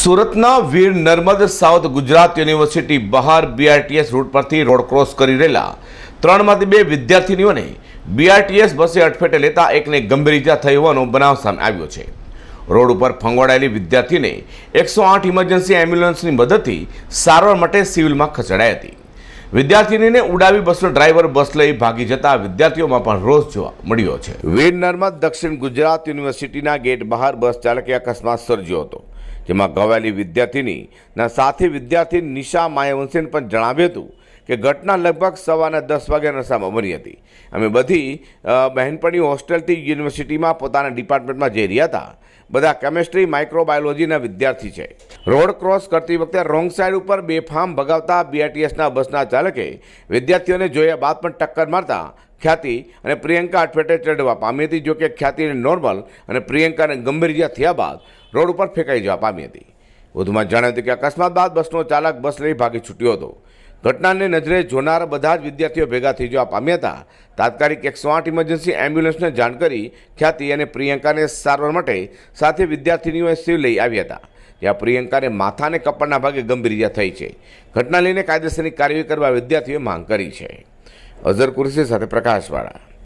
સુરતના Veer Narmad south Gujarat university બહાર BRTS route પરથી રોડ ક્રોસ કરી રહેલા ત્રણમાંથી બે વિદ્યાર્થીનીઓને બીઆરટીએસ બસે અડફેટે લેતા એકને ગંભીર ઇજા થઈ હોવાનો બનાવ સામે આવ્યો છે. રોડ ઉપર ફંગોળાયેલી વિદ્યાર્થીને એકસો આઠ ઇમરજન્સી એમ્બ્યુલન્સની મદદથી સારવાર માટે સિવિલમાં ખસેડાઈ હતી. વિદ્યાર્થીનીને ઉડાવી બસનો ડ્રાઈવર બસ લઈ ભાગી જતા વિદ્યાર્થીઓમાં પણ રોષ જોવા મળ્યો છે. વીર નર્મદ દક્ષિણ ગુજરાત યુનિવર્સિટીના ગેટ બહાર બસ ચાલકે અકસ્માત સર્જ્યો હતો. જેમાં ગવાયેલી વિદ્યાર્થીની ના સાથી વિદ્યાર્થી નિશા માયાવંશીને પણ જણાવ્યું હતું કે ઘટના લગભગ સવારના દસ વાગ્યાના નશામાં બની હતી. અમે બધી બહેનપણી હોસ્ટેલથી યુનિવર્સિટીમાં પોતાના ડિપાર્ટમેન્ટમાં જઈ રહ્યા હતા. બધા કેમેસ્ટ્રી, માઇક્રોબાયોલોજીના વિદ્યાર્થી છે. રોડ ક્રોસ કરતી વખતે રોંગ સાઈડ ઉપર બેફામ ભગાવતા બીઆરટીએસના બસના ચાલકે વિદ્યાર્થીઓને જોયા બાદ પણ ટક્કર મારતા ખ્યાતિ અને પ્રિયંકા અટફેટે ચડવા પામી હતી, જોકે ખ્યાતિને નોર્મલ અને પ્રિયંકાને ગંભીર ઇજા થયા બાદ રોડ ઉપર ફેંકાઈ જવા પામી હતી. વધુમાં જણાવ્યું હતું કે અકસ્માત બાદ બસનો ચાલક બસ લઈ ભાગી છૂટ્યો હતો. ઘટનાને નજરે જોનાર બધા જ વિદ્યાર્થીઓ ભેગા થઈ જવા પામ્યા હતા. તાત્કાલિક એકસો આઠ ઇમરજન્સી એમ્બ્યુલન્સને જાણ કરી ખ્યાતિ અને પ્રિયંકાને સારવાર માટે સાથે વિદ્યાર્થીનીઓએ સિવિલ લઈ આવ્યા હતા. જ્યાં પ્રિયંકાને માથા અને કપડના ભાગે ગંભીર ઇજા થઈ છે. ઘટના લઈને કાયદેસરની કાર્યવાહી કરવા વિદ્યાર્થીઓએ માંગ કરી છે. અઝર કુરશી સાથે પ્રકાશવાળા.